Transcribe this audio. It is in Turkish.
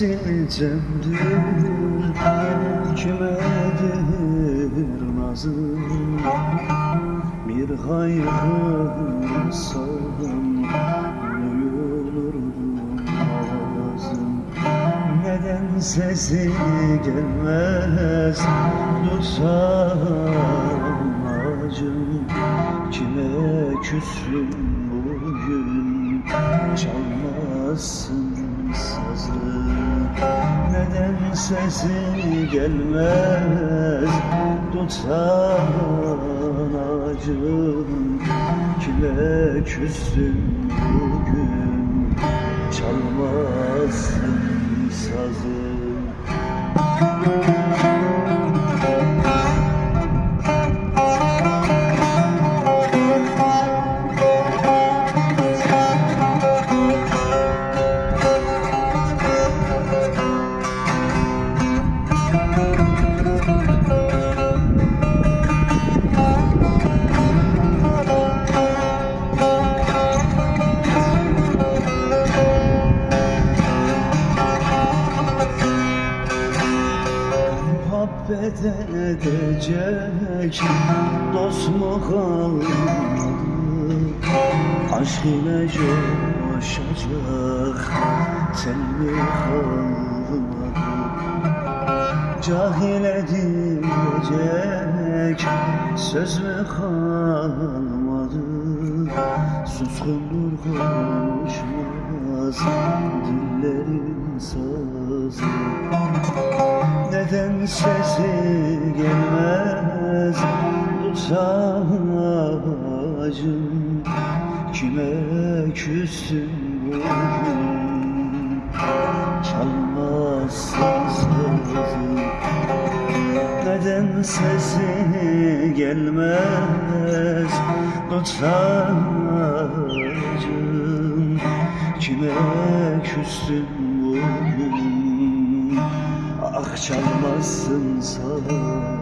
Moresil cemdir Kimedir nazım Bir hayrı saldım Duyulurdum ağzım Neden sesi gelmez Tutsam acım Kime küsüm bugün Çalmazsın sazı Neden sesi gelmez? Tutan acım Kime küstüm bugün? Çalmazsın sazı Muhabbet edecek dost mu kalmadı Aşk ile coşacak tel mi kalmadı Cahile diyecek söz mü kalmadı Suskundur konuşmaz dillerin sazı neden sesi gelmez? Tutsam acım Kime küstüm bugün? Çalmazsın sazı Neden sesi gelmez? Tutsam acım Kime küstüm bugün Çalmazsın saz